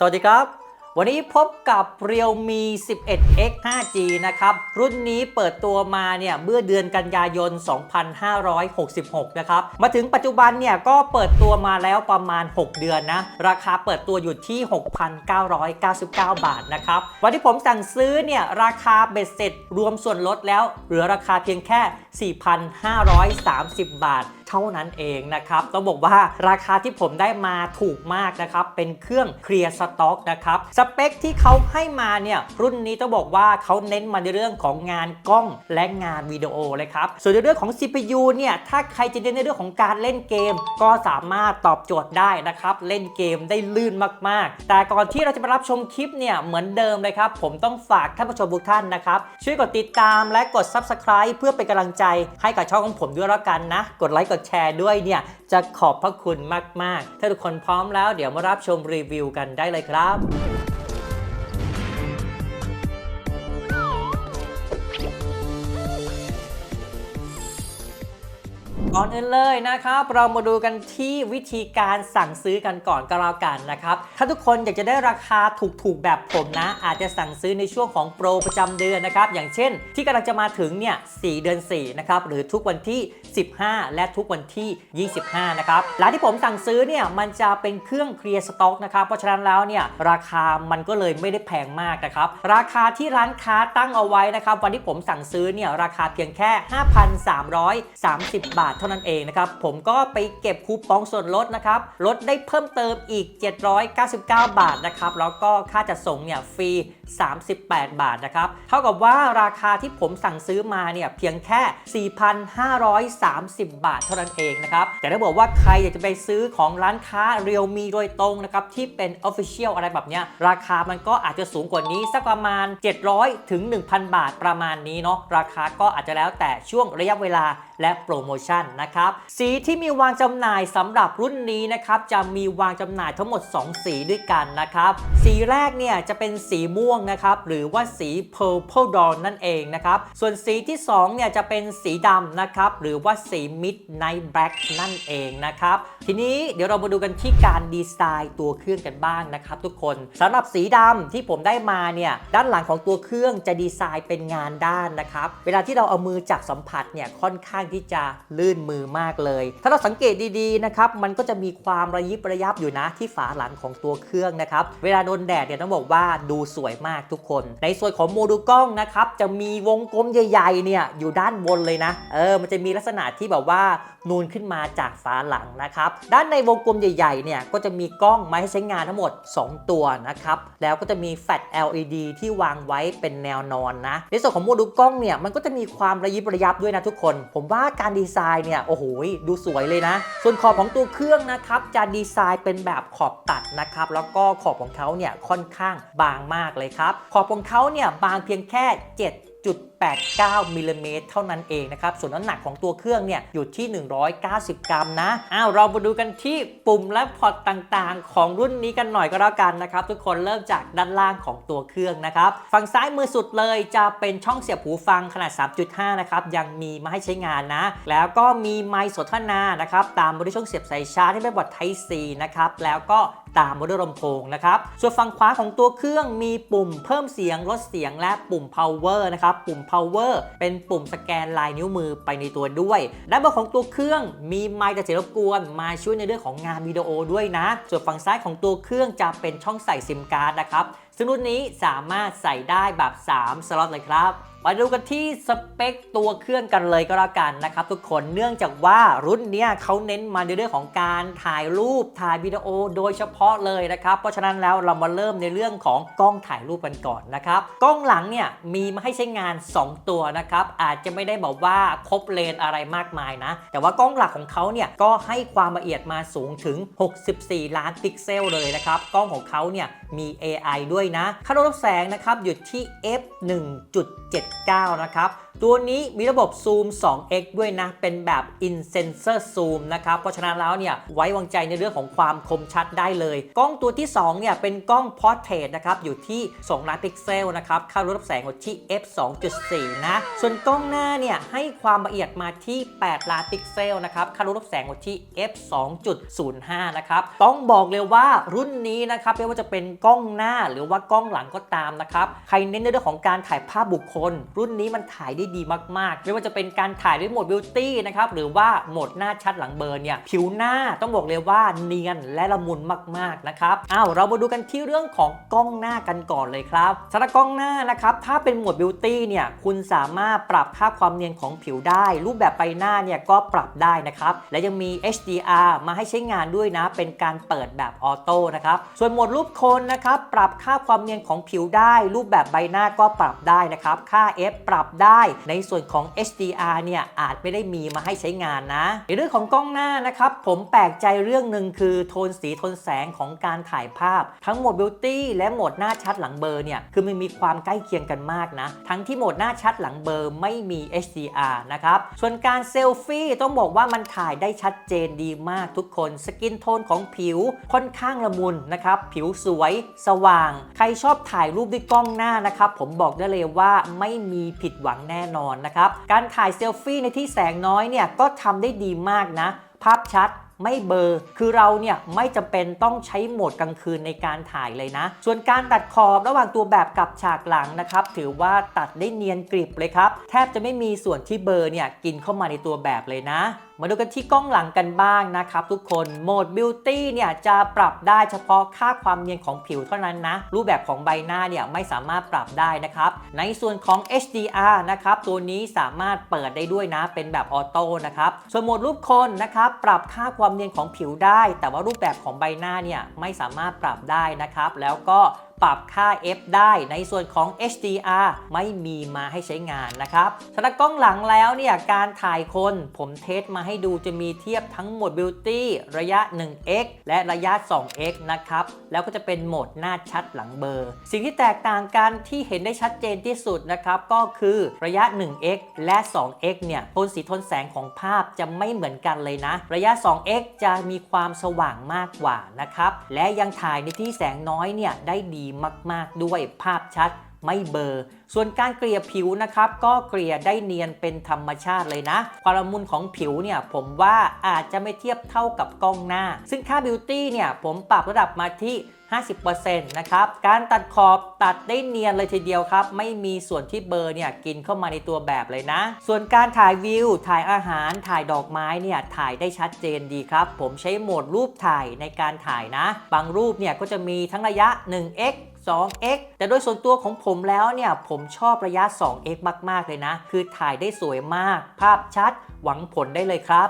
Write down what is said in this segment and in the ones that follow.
สวัสดีครับ วันนี้พบกับ Realme 11X 5G นะครับ รุ่นนี้เปิดตัวมาเนี่ยเมื่อเดือนกันยายน 2566 นะครับ มาถึงปัจจุบันเนี่ยก็เปิดตัวมาแล้วประมาณ 6 เดือนนะ ราคาเปิดตัวอยู่ที่ 6,999 บาทนะครับ วันที่ผมสั่งซื้อเนี่ยราคาเบ็ดเสร็จรวมส่วนลดแล้ว เหลือราคาเพียงแค่ 4,530 บาท เท่านั้นเองนะครับต้องบอกว่าราคาที่ผมได้มาถูกมากนะครับ เป็นเครื่องเคลียร์สต็อกนะครับสเปคที่เขาให้มาเนี่ยรุ่นนี้ต้องบอกว่าเขาเน้นมาในเรื่องของงานกล้องและงานวิดีโอเลยครับส่วนในเรื่องของ CPU เนี่ยถ้าใครจะเน้นในเรื่องของการเล่นเกม ก็สามารถตอบโจทย์ได้นะครับเล่นเกมได้ลื่นมากๆ แต่ก่อนที่เราจะมารับชมคลิปเนี่ยเหมือนเดิมเลยครับผมต้องฝากท่านผู้ชมทุกท่านนะครับช่วยกดติดตามและกด Subscribe เพื่อเป็นกำลังใจให้กับช่องของผมด้วยแล้วกันนะ กดไลค์กดแชร์ด้วยเนี่ย จะขอบพระคุณมาก ๆ ถ้าทุกคนพร้อมแล้วเดี๋ยวมารับชมรีวิวกันได้เลยครับ ก่อนอื่นเลยนะครับ เรามาดูกันที่วิธีการสั่งซื้อกันก่อนก็แล้วกันนะครับ ถ้าทุกคนอยากจะได้ราคาถูกๆแบบผมนะ อาจจะสั่งซื้อในช่วงของโปรประจำเดือนนะครับ อย่างเช่น ที่กำลังจะมาถึงเนี่ย4เดือน4นะครับ หรือทุกวันที่ 15 และทุกวันที่ 25 นะครับ ร้านที่ผมสั่งซื้อเนี่ยมันจะเป็นเครื่องเคลียร์สต็อกนะครับ เพราะฉะนั้นแล้วเนี่ยราคามันก็เลยไม่ได้แพงมากนะครับ ราคาที่ร้านค้าตั้งเอาไว้นะครับ วันที่ผมสั่งซื้อเนี่ยราคาเพียงแค่ 5,330 บาทเท่านั้นเองนะครับ ผมก็ไปเก็บคูปองส่วนลดนะครับ ลดได้เพิ่มเติมอีก 799 บาทนะครับ แล้วก็ค่าจัดส่งเนี่ยฟรี 38 บาทนะครับ เท่ากับว่าราคาที่ผมสั่งซื้อมาเนี่ยเพียงแค่ 4,530 บาทเท่านั้นเองนะครับ แต่ถ้าบอกว่าใครอยากจะไปซื้อของร้านค้าเรียวมีโดยตรงนะครับที่เป็น Official อะไรแบบเนี้ยราคามันก็อาจจะสูงกว่านี้สักประมาณ 700ถึง1,000 บาทประมาณนี้เนาะราคาก็อาจจะแล้วแต่ช่วงระยะเวลาและโปรโมชั่นนะครับ สีที่มีวางจำหน่ายสำหรับรุ่นนี้นะครับจะมีวางจำหน่ายทั้งหมด 2 สีด้วยกันนะครับ สีแรกเนี่ยจะเป็นสีม่วงนะครับหรือว่าสี purple dawn นั่นเองนะครับส่วนสีที่2เนี่ยจะเป็นสีดำนะครับหรือว่าสี midnight black นั่นเองนะครับ ทีนี้เดี๋ยวเรามาดูกันที่การดีไซน์ตัวเครื่องกันบ้างนะครับ ทุกคนสำหรับสีดำที่ผมได้มาเนี่ยด้านหลังของตัวเครื่องจะดีไซน์เป็นงานด้านนะครับ เวลาที่เราเอามือจับสัมผัสเนี่ยค่อนข้างที่จะลื่นมือมากเลย ถ้าเราสังเกตดีๆนะครับมันก็จะมีความระยิบระยับอยู่นะที่ฝาหลังของตัวเครื่องนะครับเวลาโดนแดดเนี่ยต้องบอกว่าดูสวยมากทุกคน ในส่วนของโมดูลกล้องนะครับจะมีวงกลมใหญ่ๆเนี่ยอยู่ด้านบนเลยนะเออมันจะมีลักษณะที่แบบว่านูนขึ้นมาจากฝาหลังนะครับด้านในวงกลมใหญ่ๆเนี่ยก็จะมีกล้องมาให้ใช้งานทั้งหมด 2 ตัวนะครับแล้วก็จะมีแฟลช LED ที่วางไว้เป็นแนวนอนนะในส่วนของโมดูลกล้องเนี่ยมันก็จะมีความระยิบระยับด้วยนะทุกคน ผมว่าการดีไซน์เนี่ยโอ้โหดูสวยเลยนะ ส่วนขอบของตัวเครื่องนะครับจะดีไซน์เป็นแบบขอบตัดนะครับแล้วก็ขอบของเขาเนี่ยค่อนข้างบางมากเลยครับ ขอบของเขาเนี่ยบางเพียงแค่ 7 89มิลลิเมตรเท่านั้นเองนะครับ ส่วนน้ำหนักของตัวเครื่องเนี่ยอยู่ที่ 190 กรัมนะ อ้าวเรามาดูกันที่ปุ่มและพอร์ตต่างๆ ของรุ่นนี้กันหน่อยก็แล้วกันนะครับ ทุกคนเริ่มจากด้านล่างของตัวเครื่องนะครับ ฝั่งซ้ายมือสุดเลยจะเป็นช่องเสียบหูฟังขนาด 3.5 นะครับ ยังมีมาให้ใช้งานนะ แล้วก็มีไมค์สนทนานะครับ ตามมาด้วยช่องเสียบสายชาร์จที่เป็นบอร์ด Type C นะครับ แล้วก็ ตามมาด้วยลำโพงนะครับ ส่วนฝั่งขวาของตัวเครื่องมีปุ่มเพิ่มเสียงลดเสียงและปุ่ม power นะครับ ปุ่ม power เป็นปุ่มสแกนลายนิ้วมือไปในตัวด้วย ด้านบนของตัวเครื่องมีไมค์ตัดเสียงรบกวนมาช่วยในเรื่องของงานวิดีโอด้วยนะ ส่วนฝั่งซ้ายของตัวเครื่องจะเป็นช่องใส่ซิมการ์ดนะครับซึ่งรุ่นนี้สามารถใส่ได้แบบ 3 สล็อตเลยครับ มาดูกันที่สเปคตัวเครื่องกันเลยก็แล้วกันนะครับ ทุกคนเนื่องจากว่ารุ่นนี้เขาเน้นมาในเรื่องของการถ่ายรูปถ่ายวิดีโอโดยเฉพาะเลยนะครับ เพราะฉะนั้นแล้วเรามาเริ่มในเรื่องของกล้องถ่ายรูปกันก่อนนะครับกล้องหลังเนี่ยมีมาให้ใช้งาน 2 ตัวนะครับอาจจะไม่ได้บอกว่าครบเลนอะไรมากมายนะ แต่ว่ากล้องหลักของเขาเนี่ยก็ให้ความละเอียดมาสูงถึง 64 ล้านพิกเซลเลยนะครับกล้องของเขาเนี่ย มี AI ด้วยนะ ค่าลดแสงนะครับอยู่ที่ f 1.79 นะครับ ตัวนี้มีระบบซูม 2x ด้วยนะ เป็นแบบ in sensor zoom นะครับ เพราะฉะนั้นแล้วเนี่ยไว้วางใจในเรื่องของความคมชัดได้เลย กล้องตัวที่ 2 เนี่ย เป็นกล้อง portrait นะครับ อยู่ที่ 2 ล้านพิกเซลนะครับค่ารับแสงอยู่ที่ f 2.4 นะ ส่วนกล้องหน้าเนี่ย ให้ความละเอียดมาที่ 8 ล้านพิกเซลนะครับค่ารับแสงอยู่ที่ f 2.05 นะครับ ต้องบอกเลยว่ารุ่นนี้นะครับไม่ว่าจะเป็นกล้องหน้าหรือว่ากล้องหลังก็ตามนะครับใครเน้นในเรื่องของการถ่ายภาพบุคคล รุ่นนี้มันถ่ายได้ดีมากๆ ไม่ว่าจะเป็นการถ่ายด้วยโหมดบิวตี้นะครับหรือว่าโหมดหน้าชัดหลังเบอร์เนี่ยผิวหน้าต้องบอกเลยว่าเนียนและละมุนมากๆนะครับอ้าวเรามาดูกันที่เรื่องของกล้องหน้ากันก่อนเลยครับสำหรับกล้องหน้านะครับถ้าเป็นโหมดบิวตี้เนี่ยคุณสามารถปรับค่าความเนียนของผิวได้ รูปแบบใบหน้าเนี่ยก็ปรับได้นะครับและยังมี HDR มาให้ใช้งานด้วยนะ เป็นการเปิดแบบออโต้นะครับส่วนโหมดรูปคนนะครับปรับค่าความเนียนของผิวได้ รูปแบบใบหน้าก็ปรับได้นะครับค่า F ปรับได้ในส่วนของ HDR เนี่ยอาจไม่ได้มีมาให้ใช้งานนะในเรื่องของกล้องหน้านะครับ ผมแปลกใจเรื่องหนึ่งคือโทนสีโทนแสงของการถ่ายภาพ ทั้งโหมดบิวตี้และโหมดหน้าชัดหลังเบอร์เนี่ยคือมันมีความใกล้เคียงกันมากนะ ทั้งที่โหมดหน้าชัดหลังเบอร์ไม่มี HDR นะครับส่วนการเซลฟี่ต้องบอกว่ามันถ่ายได้ชัดเจนดีมากทุกคน สกินโทนของผิวค่อนข้างละมุนนะครับผิวสวยสว่าง ใครชอบถ่ายรูปด้วยกล้องหน้านะครับผมบอกได้เลยว่าไม่มีผิดหวังแน่น่นอนนะครับ การถ่ายเซลฟี่ในที่แสงน้อยเนี่ยก็ทำได้ดีมากนะ ภาพชัดไม่เบลอร์ คือเราเนี่ยไม่จำเป็นต้องใช้โหมดกลางคืนในการถ่ายเลยนะ ส่วนการตัดขอบระหว่างตัวแบบกับฉากหลังนะครับ ถือว่าตัดได้เนียนกริบเลยครับ แทบจะไม่มีส่วนที่เบลอร์เนี่ยกินเข้ามาในตัวแบบเลยนะ มาดูกันที่กล้องหลังกันบ้างนะครับทุกคน โหมด Beauty เนี่ยจะปรับได้เฉพาะค่าความเนียนของผิวเท่านั้นนะ รูปแบบของใบหน้าเนี่ยไม่สามารถปรับได้นะครับ ในส่วนของ HDR นะครับ ตัวนี้สามารถเปิดได้ด้วยนะ เป็นแบบออโต้นะครับ ส่วนโหมดรูปคนนะครับ ปรับค่าความเนียนของผิวได้ แต่ว่ารูปแบบของใบหน้าเนี่ยไม่สามารถปรับได้นะครับ แล้วก็ ปรับค่า f ได้ในส่วนของ HDR ไม่มีมาให้ใช้งานนะครับสำหรับกล้องหลังแล้วเนี่ยการถ่ายคนผมเทสมาให้ดูจะมีเทียบทั้งโหมด Beauty ระยะ 1x และระยะ 2x นะครับ แล้วก็จะเป็นโหมดหน้าชัดหลังเบลอร์ สิ่งที่แตกต่างกันที่เห็นได้ชัดเจนที่สุดนะครับ ก็คือระยะ 1x และ 2x เนี่ยโทนสีโทนแสงของภาพจะไม่เหมือนกันเลยนะ ระยะ 2x จะมีความสว่างมากกว่านะครับ และยังถ่ายในที่แสงน้อยเนี่ยได้ดีมาก ๆ ด้วยภาพชัดไม่เบลอร์ส่วนการเกลี่ยผิวนะครับ ก็เกลี่ยได้เนียนเป็นธรรมชาติเลยนะ ความละมุนของผิวเนี่ยผมว่าอาจจะไม่เทียบเท่ากับกล้องหน้า ซึ่งค่าบิวตี้เนี่ยผมปรับระดับมาที่ 50%นะครับ การตัดขอบตัดได้เนียนเลยทีเดียวครับ ไม่มีส่วนที่เบอร์เนี่ยกินเข้ามาในตัวแบบเลยนะ ส่วนการถ่ายวิว ถ่ายอาหาร ถ่ายดอกไม้เนี่ยถ่ายได้ชัดเจนดีครับ ผมใช้โหมดรูปถ่ายในการถ่ายนะ บางรูปเนี่ยก็จะมีทั้งระยะ 1x 2x แต่โดยส่วนตัวของผมแล้วเนี่ยผมชอบระยะ 2x มาก ๆ เลยนะ คือถ่ายได้สวยมาก ภาพชัด หวังผลได้เลยครับ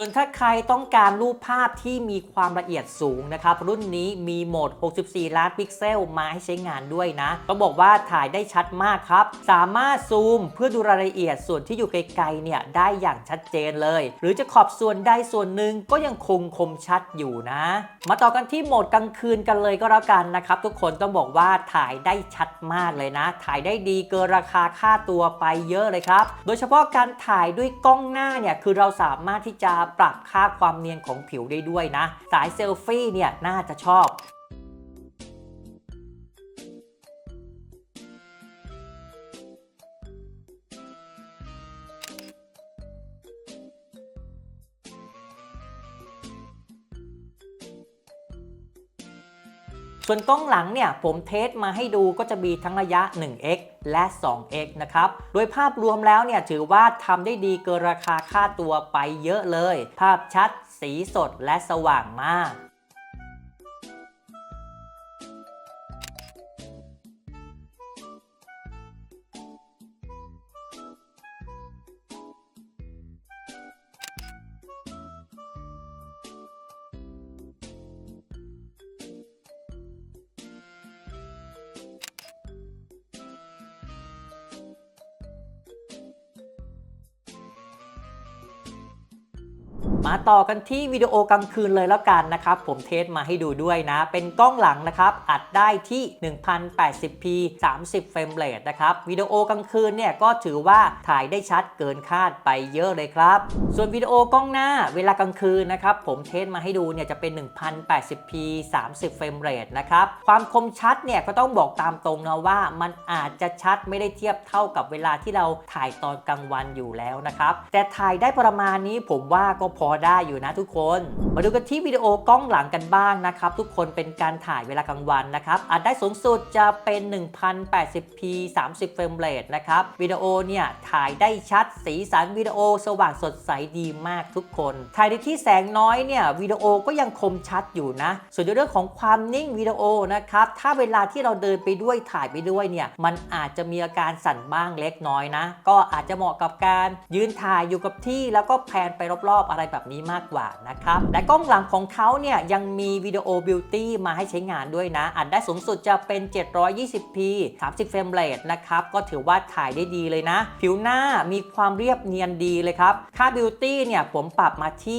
ส่วนถ้าใครต้องการรูปภาพที่มีความละเอียดสูงนะครับ รุ่นนี้มีโหมด 64 ล้านพิกเซลมาให้ใช้งานด้วยนะต้องบอกว่าถ่ายได้ชัดมากครับ สามารถซูมเพื่อดูรายละเอียดส่วนที่อยู่ไกลๆเนี่ยได้อย่างชัดเจนเลย หรือจะขอบส่วนใดส่วนหนึ่งก็ยังคงคมชัดอยู่นะ มาต่อกันที่โหมดกลางคืนกันเลยก็แล้วกันนะครับทุกคนต้องบอกว่าถ่ายได้ชัดมากเลยนะ ถ่ายได้ดีเกินราคาค่าตัวไปเยอะเลยครับ โดยเฉพาะการถ่ายด้วยกล้องหน้าเนี่ยคือเราสามารถที่จะปรับค่าความเนียนของผิวได้ด้วยนะ สายเซลฟี่เนี่ยน่าจะชอบ ส่วนกล้องหลังเนี่ยผมเทสมาให้ดูก็จะมีทั้งระยะ 1x และ 2x นะครับ โดยภาพรวมแล้วเนี่ยถือว่าทำได้ดีเกินราคาค่าตัวไปเยอะเลย ภาพชัด สีสดและสว่างมาก ต่อกันที่วิดีโอกลางคืนเลยแล้วกันนะครับ ผมเทสมาให้ดูด้วยนะ เป็นกล้องหลังนะครับ อัดได้ที่ 1080p 30 เฟรมเรทนะครับ วิดีโอกลางคืนเนี่ยก็ถือว่าถ่ายได้ชัดเกินคาดไปเยอะเลยครับ ส่วนวิดีโอกล้องหน้าเวลากลางคืนนะครับ ผมเทสมาให้ดูเนี่ยจะเป็น 1080p 30 เฟรมเรทนะครับ ความคมชัดเนี่ยก็ต้องบอกตามตรงนะว่ามันอาจจะชัดไม่ได้เทียบเท่ากับเวลาที่เราถ่ายตอนกลางวันอยู่แล้วนะครับ แต่ถ่ายได้ประมาณนี้ผมว่าก็พอได้อยู่นะทุกคน มาดูกันที่วิดีโอกล้องหลังกันบ้างนะครับ ทุกคนเป็นการถ่ายเวลากลางวันนะครับอัดได้สูงสุดจะเป็น 1080p 30 เฟรมเรทนะครับวิดีโอเนี่ยถ่ายได้ชัดสีสันวิดีโอสว่างสดใสดีมากทุกคน ถ่ายในที่แสงน้อยเนี่ยวิดีโอก็ยังคมชัดอยู่นะ ส่วนในเรื่องของความนิ่งวิดีโอนะครับถ้าเวลาที่เราเดินไปด้วยถ่ายไปด้วยเนี่ยมันอาจจะมีอาการสั่นบ้างเล็กน้อยนะ ก็อาจจะเหมาะกับการยืนถ่ายอยู่กับที่แล้วก็แพนไปรอบๆ อะไรแบบนี้มากกว่านะครับและกล้องหลังของเขาเนี่ยยังมีวิดีโอบิวตี้มาให้ใช้งานด้วยนะ อัดได้สูงสุดจะเป็น 720p 30 เฟรมเรทนะครับ ก็ถือว่าถ่ายได้ดีเลยนะ ผิวหน้ามีความเรียบเนียนดีเลยครับ ค่าบิวตี้เนี่ยผมปรับมาที่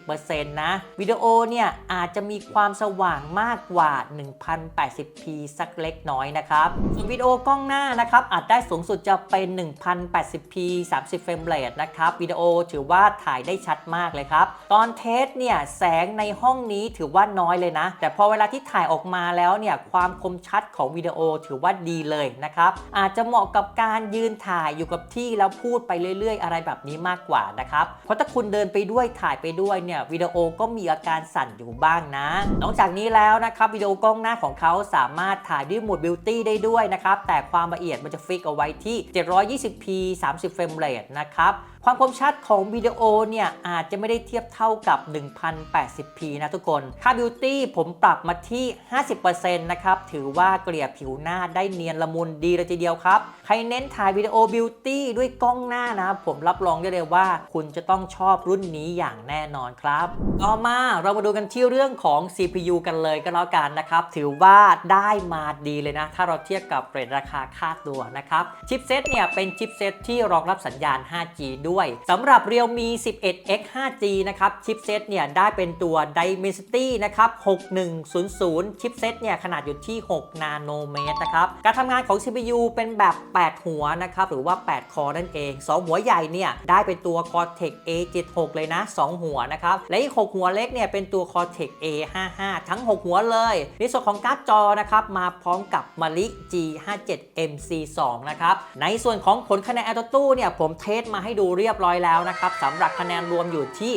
50%นะวิดีโอเนี่ยอาจจะมีความสว่างมากกว่า 1080p สักเล็กน้อยนะครับส่วนวิดีโอกล้องหน้านะครับอัดได้สูงสุดจะเป็น 1080p 30 เฟรมเรทนะครับวิดีโอถือว่าถ่ายได้ชัดมากเลยครับตอนเทสเนี่ยแสงในห้องนี้ถือว่าน้อยเลยนะ แต่พอเวลาที่ถ่ายออกมาแล้วเนี่ยความคมชัดของวิดีโอถือว่าดีเลยนะครับอาจจะเหมาะกับการยืนถ่ายอยู่กับที่แล้วพูดไปเรื่อย ๆ อะไรแบบนี้มากกว่านะครับเพราะถ้าคุณเดินไปด้วยถ่ายไปด้วยเนี่ยวิดีโอก็มีอาการสั่นอยู่บ้างนะ นอกจากนี้แล้วนะครับวิดีโอกล้องหน้าของเขาสามารถถ่ายด้วยโหมดบิวตี้ได้ด้วยนะครับแต่ความละเอียดมันจะฟิกเอาไว้ที่ 720p 30เฟรมเรทนะครับ ความคมชัดของวิดีโอเนี่ยอาจจะไม่ได้เทียบเท่ากับ 1080p นะทุกคน ค่าบิวตี้ผมปรับมาที่ 50%นะครับ ถือว่าเกลี่ยผิวหน้าได้เนียนละมุนดีเลยทีเดียวครับ ใครเน้นถ่ายวิดีโอบิวตี้ด้วยกล้องหน้านะ ผมรับรองได้เลยว่า คุณจะต้องชอบรุ่นนี้อย่างแน่นอนครับ ต่อมาเรามาดูกันที่เรื่องของ CPU กันเลยก็แล้วกันนะครับ ถือว่าได้มาดีเลยนะ ถ้าเราเทียบกับเรทราคาค่าตัวนะครับ ชิปเซตเนี่ยเป็นชิปเซตที่รองรับสัญญาณ 5G ด้วยสำหรับ Realme 11X 5G นะครับชิปเซตเนี่ยได้เป็นตัว Dimensity นะครับ6100 ชิปเซตเนี่ยขนาดอยู่ที่ 6 นาโนเมตรนะครับการทำงานของ CPU เป็นแบบ 8 หัวนะครับหรือว่า 8 คอนั่นเอง 2 หัวใหญ่เนี่ยได้เป็นตัว Cortex A76 เลยนะ 2 หัวนะครับและอีก 6 หัวเล็กเนี่ยเป็นตัว Cortex A55 ทั้ง 6 หัวเลยในส่วนของการ์ดจอนะครับมาพร้อมกับ Mali G57 MC2 นะครับในส่วนของผลคะแนน AnTuTu เนี่ยผมเทสมาให้ดูเรียบร้อยแล้วนะครับสำหรับคะแนนรวมอยู่ที่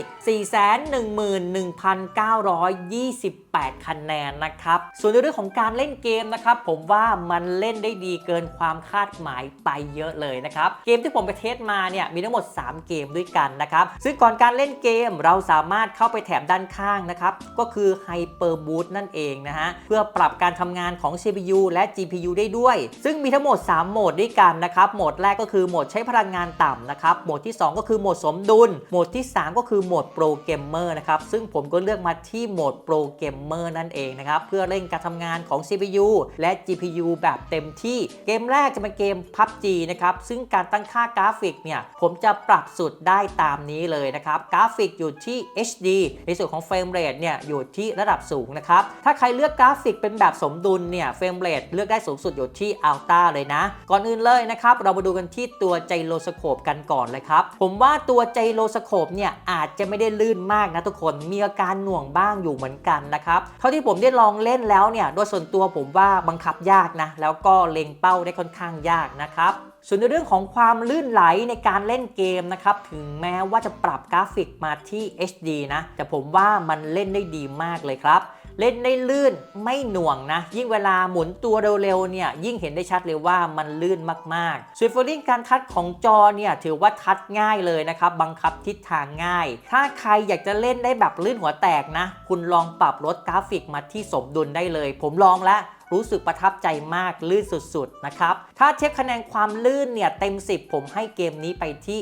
411,928 คะแนนนะครับ ส่วนในเรื่องของการเล่นเกมนะครับ ผมว่ามันเล่นได้ดีเกินความคาดหมายไปเยอะเลยนะครับ เกมที่ผมไปเทสมาเนี่ยมีทั้งหมด 3 เกมด้วยกันนะครับซึ่งก่อนการเล่นเกมเราสามารถเข้าไปแถบด้านข้างนะครับก็คือ Hyper Boost นั่นเองนะฮะเพื่อปรับการทำงานของ CPU และ GPU ได้ด้วย ซึ่งมีทั้งหมด 3 โหมดด้วยกันนะครับโหมดแรกก็คือโหมดใช้พลังงานต่ำนะครับโหมดที่2 ก็คือโหมดสมดุล โหมดที่ 3 ก็คือโหมดโปรเกรมเมอร์นะครับ ซึ่งผมก็เลือกมาที่โหมดโปรเกรมเมอร์นั่นเองนะครับ เพื่อเร่งการทำงานของ CPU และ GPU แบบเต็มที่ เกมแรกจะเป็นเกม PUBG นะครับ ซึ่งการตั้งค่ากราฟิกเนี่ย ผมจะปรับสุดได้ตามนี้เลยนะครับ กราฟิกอยู่ที่ HD ในส่วนของเฟรมเรทเนี่ยอยู่ที่ระดับสูงนะครับ ถ้าใครเลือกกราฟิกเป็นแบบสมดุลเนี่ยเฟรมเรทเลือกได้สูงสุดอยู่ที่ Ultra เลยนะ ก่อนอื่นเลยนะครับ เรามาดูกันที่ตัวไจโรสโคปกันก่อนเลยครับผมว่าตัวไจโรสโคปเนี่ยอาจจะไม่ได้ลื่นมากนะทุกคนมีอาการหน่วงบ้างอยู่เหมือนกันนะครับเท่าที่ผมได้ลองเล่นแล้วเนี่ยโดยส่วนตัวผมว่าบังคับยากนะแล้วก็เล็งเป้าได้ค่อนข้างยากนะครับส่วนในเรื่องของความลื่นไหลในการเล่นเกมนะครับ ถึงแม้ว่าจะปรับกราฟิกมาที่ HD นะ แต่ผมว่ามันเล่นได้ดีมากเลยครับ เล่นได้ลื่นไม่หน่วงนะ ยิ่งเวลาหมุนตัวเร็วๆเนี่ยยิ่งเห็นได้ชัดเลยว่ามันลื่นมากๆสวนฟีลลิ่งการทัชของจอเนี่ยถือว่าทัชง่ายเลยนะครับ บังคับทิศทางง่าย ถ้าใครอยากจะเล่นได้แบบลื่นหัวแตกนะ คุณลองปรับลดกราฟิกมาที่สมดุลได้เลย ผมลองแล้วรู้สึกประทับใจมากลื่นสุดๆ นะครับ ถ้าเช็คคะแนนความลื่นเนี่ยเต็ม 10 ผมให้เกมนี้ไปที่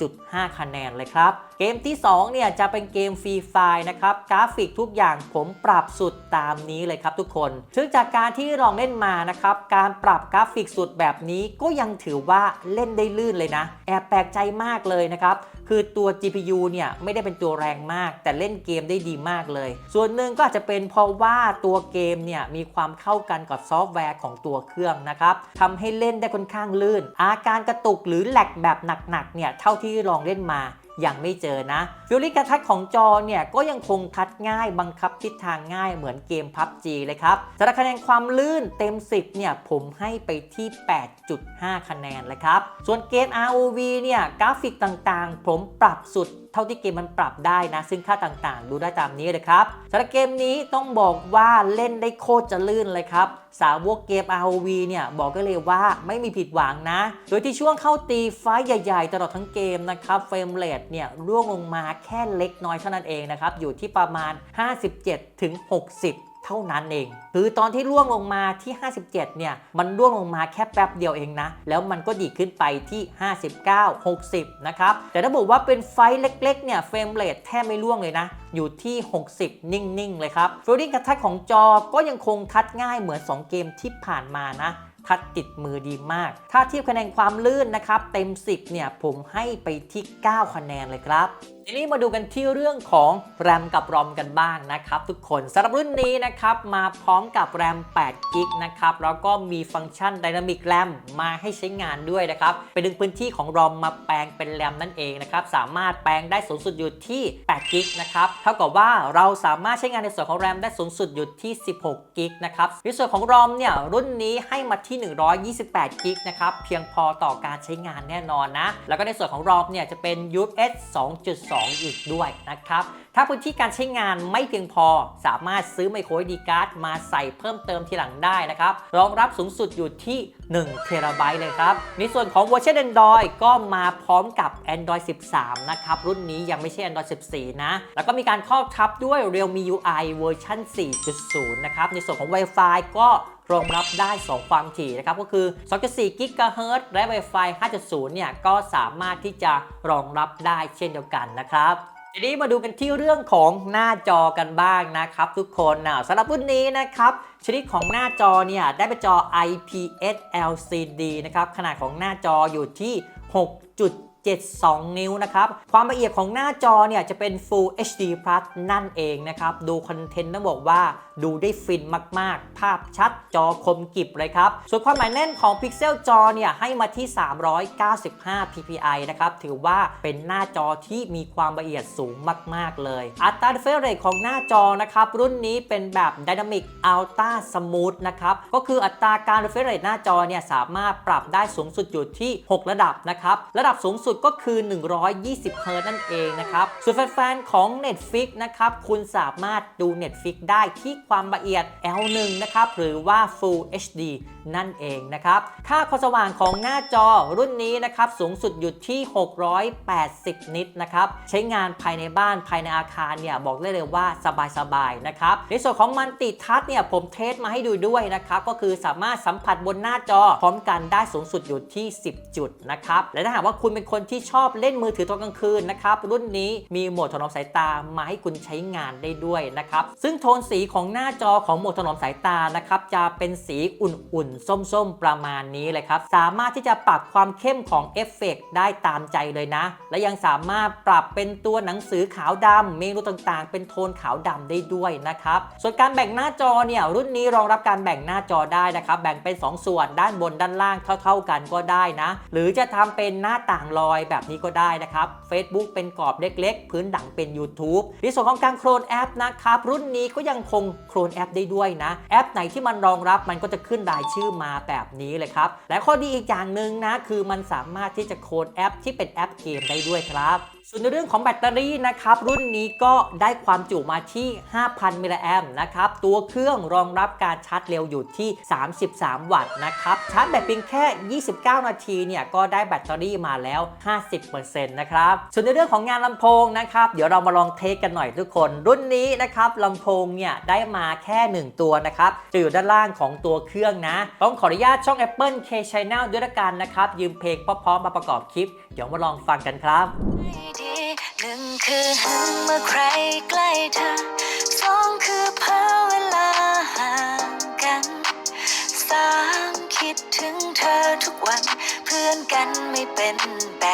8.5 คะแนนเลยครับ เกมที่ 2 เนี่ย จะเป็นเกมฟรีไฟนะครับ กราฟิกทุกอย่างผมปรับสุดตามนี้เลยครับทุกคน ซึ่งจากการที่ลองเล่นมานะครับ การปรับกราฟิกสุดแบบนี้ก็ยังถือว่าเล่นได้ลื่นเลยนะ แอบแปลกใจมากเลยนะครับ คือตัว GPU เนี่ยไม่ได้เป็นตัวแรงมาก แต่เล่นเกมได้ดีมากเลย ส่วนหนึ่งก็อาจจะเป็นเพราะว่าตัวเกมเนี่ยมีความเข้ากันกับซอฟต์แวร์ของตัวเครื่องนะครับทำให้เล่นได้ค่อนข้างลื่น อาการกระตุกหรือแหลกแบบหนักๆเนี่ยเท่าที่ลองเล่นมา ยังไม่เจอนะฟิลลิ่งการทัชของจอเนี่ยก็ยังคงทัดง่ายบังคับทิศทางง่ายเหมือนเกมพับจีเลยครับสำหรับคะแนนความลื่นเต็ม 10 เนี่ยผมให้ไปที่ 8.5 คะแนนเลยครับ ส่วนเกม ROV เนี่ยกราฟิกต่างๆ ผมปรับสุด ท่าที่เกมมันปรับได้นะ ซึ่งค่าต่างๆ ดูได้ตามนี้เลยครับสำหรับเกมนี้ต้องบอกว่าเล่นได้โคตรจะลื่นเลยครับสาวกเกม ROV เนี่ยบอกก็เลยว่าไม่มีผิดหวังนะ โดยที่ช่วงเข้าตีไฟใหญ่ๆ ตลอดทั้งเกมนะครับเฟรมเรทเนี่ยร่วงลงมาแค่เล็กน้อยเท่านั้นเองนะครับอยู่ที่ประมาณ 57ถึง60 เท่านั้นเอง คือตอนที่ร่วงลงมาที่ 57 เนี่ย มันร่วงลงมาแค่แป๊บเดียวเองนะ แล้วมันก็ดีขึ้นไปที่ 59 60 นะครับ แต่ถ้าบอกว่าเป็นไฟท์เล็กๆ เนี่ย เฟรมเรทแทบไม่ร่วงเลยนะ อยู่ที่ 60 นิ่ง ๆ เลยครับฟิลลิ่งการทัชของจอก็ยังคงทัชง่ายเหมือน 2 เกมที่ผ่านมานะทัดติดมือดีมาก ถ้าเทียบคะแนนความลื่นนะครับ เต็ม 10 เนี่ย ผมให้ไปที่ 9 คะแนนเลยครับ ทีนี้มาดูกันที่เรื่องของแรมกับรอมกันบ้างนะครับทุกคนสำหรับรุ่นนี้นะครับมาพร้อมกับแรม8กิกนะครับแล้วก็มีฟังก์ชัน Dynamic RAM มาให้ใช้งานด้วยนะครับไปดึงพื้นที่ของรอมมาแปลงเป็นแรมนั่นเองนะครับสามารถแปลงได้สูงสุดอยู่ที่8กิกนะครับเท่ากับว่าเราสามารถใช้งานในส่วนของแรมได้สูงสุดอยู่ที่ 16กิกนะครับในส่วนของรอมเนี่ยรุ่นนี้ให้มาที่ 128กิกนะครับเพียงพอต่อการใช้งานแน่นอนนะแล้วก็ในส่วนของรอมเนี่ยจะเป็น US 2.2อีกด้วยนะครับ ถ้าพื้นที่การใช้งานไม่เพียงพอ สามารถซื้อไมโคร SD card มาใส่เพิ่มเติมทีหลังได้นะครับ รองรับสูงสุดอยู่ที่1เทราไบต์เลยครับ ในส่วนของเวอร์ชัน Android ก็มาพร้อมกับ Android 13 นะครับ รุ่นนี้ยังไม่ใช่ Android 14 นะ แล้วก็มีการครอบทับด้วย Realme UI เวอร์ชัน4.0 นะครับ ในส่วนของ Wi-Fi ก็รองรับได้ 2 ความถี่นะครับ ก็คือ 2.4 GHz และ Wi-Fi 5.0 เนี่ย ก็สามารถที่จะรองรับได้เช่นเดียวกันนะครับ ทีนี้มาดูกันที่เรื่องของหน้าจอกันบ้างนะครับทุกคนนะสำหรับรุ่นนี้นะครับชนิดของหน้าจอเนี่ยได้เป็นจอ IPS LCD นะครับขนาดของหน้าจออยู่ที่ 6. 72 นิ้วนะครับ ความละเอียดของหน้าจอเนี่ยจะเป็น Full HD Plus นั่นเองนะครับ ดูคอนเทนต์ต้องบอกว่าดูได้ฟินมาก ๆ ภาพชัดจอคมกริบเลยครับ ส่วนความหมายแน่นของพิกเซลจอเนี่ยให้มาที่ 395 ppi นะครับ ถือว่าเป็นหน้าจอที่มีความละเอียดสูงมาก ๆ เลย อัตราเฟรมเรทของหน้าจอนะครับ รุ่นนี้เป็นแบบ Dynamic Ultra Smooth นะครับ ก็คืออัตราการเฟรมเรทหน้าจอเนี่ยสามารถปรับได้สูงสุดอยู่ที่ 6 ระดับนะครับ ระดับสูงสุดก็คือ 120 Hz นั่นเองนะครับ ส่วนแฟนๆ ของ Netflix นะครับ คุณสามารถดู Netflix ได้ที่ความละเอียด L1 นะครับ หรือว่า Full HD นั่นเองนะครับ ค่าความสว่างของหน้าจอรุ่นนี้นะครับ สูงสุดอยู่ที่ 680 นิตนะครับ ใช้งานภายในบ้านภายในอาคารเนี่ย บอกได้เลยว่าสบายๆ นะครับ ในส่วนของมันติทัชเนี่ย ผมเทสมาให้ดูด้วยนะครับ ก็คือสามารถสัมผัสบนหน้าจอ พร้อมกันได้สูงสุดอยู่ที่ 10 จุดนะครับ และถ้าหากว่าคุณเป็นคนที่ชอบเล่นมือถือตอนกลางคืนนะครับ รุ่นนี้มีโหมดถนอมสายตามาให้คุณใช้งานได้ด้วยนะครับ ซึ่งโทนสีของหน้าจอของโหมดถนอมสายตานะครับจะเป็นสีอุ่นๆ ส้มๆ ประมาณนี้เลยครับ สามารถที่จะปรับความเข้มของเอฟเฟกต์ได้ตามใจเลยนะ และยังสามารถปรับเป็นตัวหนังสือขาวดำเมนูต่างๆ เป็นโทนขาวดำได้ด้วยนะครับ ส่วนการแบ่งหน้าจอเนี่ยรุ่นนี้รองรับการแบ่งหน้าจอได้นะครับแบ่งเป็น 2 ส่วนด้านบนด้านล่างเท่า ๆกันก็ได้นะ หรือจะทำเป็นหน้าต่างลอยแบบนี้ก็ได้นะครับ Facebook เป็นกรอบเล็กๆ พื้นหลังเป็น YouTube ในส่วนของการโคลนแอปนะครับรุ่นนี้ก็ยังคงโคลนแอปได้ด้วยนะ แอปไหนที่มันรองรับมันก็จะขึ้นรายชื่อมาแบบนี้เลยครับและข้อดีอีกอย่างหนึ่งนะคือมันสามารถที่จะโคลนแอปที่เป็นแอปเกมได้ด้วยครับ ส่วนในเรื่องของแบตเตอรี่นะครับรุ่นนี้ก็ได้ความจุมาที่ 5,000 มิลลิแอมนะครับตัวเครื่องรองรับการชาร์จเร็วอยู่ที่ 33 วัตต์นะครับชาร์จแบตเพียงแค่ 29 นาทีเนี่ยก็ได้แบตเตอรี่มาแล้ว 50%นะครับส่วนในเรื่องของงานลำโพงนะครับเดี๋ยวเรามาลองเทสกันหน่อยทุกคน รุ่นนี้นะครับลำโพงเนี่ยได้มาแค่ 1 ตัวนะครับจะอยู่ด้านล่างของตัวเครื่องนะ ต้องขออนุญาตช่อง Apple K Channel ด้วยละกันนะครับยืมเพลงเพร้อมๆมาประกอบคลิป เดี๋ยวมาลองฟังกันครับดีหนึ่งคือหึงเมื่อใครใกล้เธอสองคือเพ้อเวลาห่างกันสามคิดถึงเธอทุกวัน เพื่อนกันไม่เป็นแบ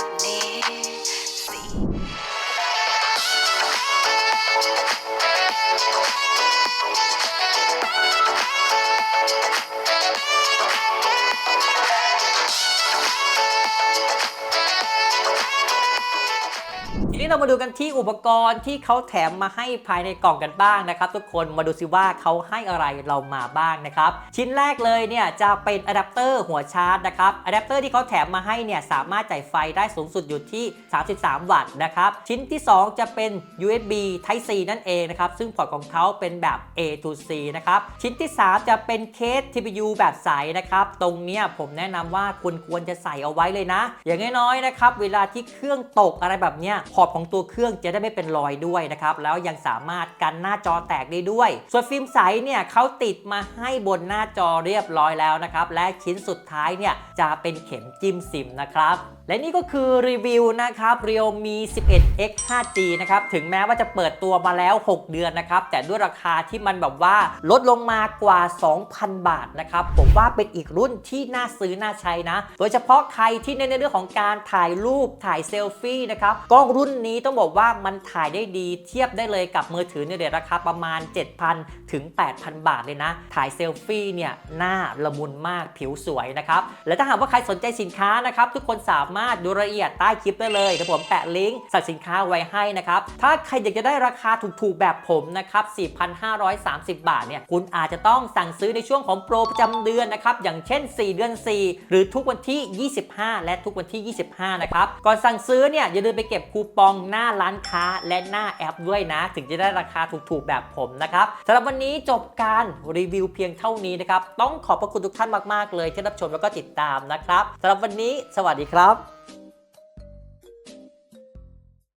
บนี้ นี้เรามาดูกันที่อุปกรณ์ที่เขาแถมมาให้ภายในกล่องกันบ้างนะครับ ทุกคนมาดูซิว่าเขาให้อะไรเรามาบ้างนะครับ ชิ้นแรกเลยเนี่ยจะเป็นอะแดปเตอร์หัวชาร์จนะครับอะแดปเตอร์ที่เขาแถมมาให้เนี่ยสามารถจ่ายไฟได้สูงสุดอยู่ที่ 33 วัตต์นะครับชิ้นที่ 2 จะเป็น USB Type C นั่นเองนะครับซึ่งพอร์ตของเขาเป็นแบบ A to C นะครับชิ้นที่ 3 จะเป็นเคส TPU แบบใสนะครับตรงเนี้ยผมแนะนำว่าคุณควรจะใส่เอาไว้เลยนะ อย่างน้อยๆนะครับเวลาที่เครื่องตกอะไรแบบเนี้ยพอร์ตของตัวเครื่องจะได้ไม่เป็นรอยด้วยนะครับ แล้วยังสามารถกันหน้าจอแตกได้ด้วย ส่วนฟิล์มใสเนี่ยเขาติดมาให้บนหน้าจอเรียบร้อยแล้วนะครับ และชิ้นสุดท้ายเนี่ยจะเป็นเข็มจิ้มซิมนะครับ และนี่ก็คือรีวิวนะครับ Realme 11X 5G นะครับ ถึงแม้ว่าจะเปิดตัวมาแล้ว 6 เดือนนะครับ แต่ด้วยราคาที่มันแบบว่าลดลงมากว่า 2,000 บาทนะครับ ผมว่าเป็นอีกรุ่นที่น่าซื้อน่าใช้นะ โดยเฉพาะใครที่เน้นในเรื่องของการถ่ายรูปถ่ายเซลฟี่นะครับ กล้องรุ่นนี้ต้องบอกว่ามันถ่ายได้ดีเทียบได้เลยกับมือถือในเรทราคาประมาณ 7,000 ถึง 8,000 บาทเลยนะ ถ่ายเซลฟี่เนี่ยหน้าละมุนมากผิวสวยนะครับ และถ้าหากว่าใครสนใจสินค้านะครับทุกคนสอบถามามารถดูรายละเอียดใต้คลิปได้เลยเดี๋ยวผมแปะลิงก์สั่งสินค้าไว้ให้นะครับ ถ้าใครอยากจะได้ราคาถูกๆแบบผมนะครับ 4,530 บาทเนี่ย คุณอาจจะต้องสั่งซื้อในช่วงของโปรประจำเดือนนะครับ อย่างเช่น 4 เดือน 4 หรือทุกวันที่ 25 และทุกวันที่ 25 นะครับ ก่อนสั่งซื้อเนี่ยอย่าลืมไปเก็บคูปองหน้าร้านค้าและหน้าแอปด้วยนะ ถึงจะได้ราคาถูกๆแบบผมนะครับสำหรับวันนี้จบการรีวิวเพียงเท่านี้นะครับ ต้องขอบพระคุณทุกท่านมากๆเลยที่รับชมแล้วก็ติดตามนะครับสำหรับวันนี้ สวัสดีครับ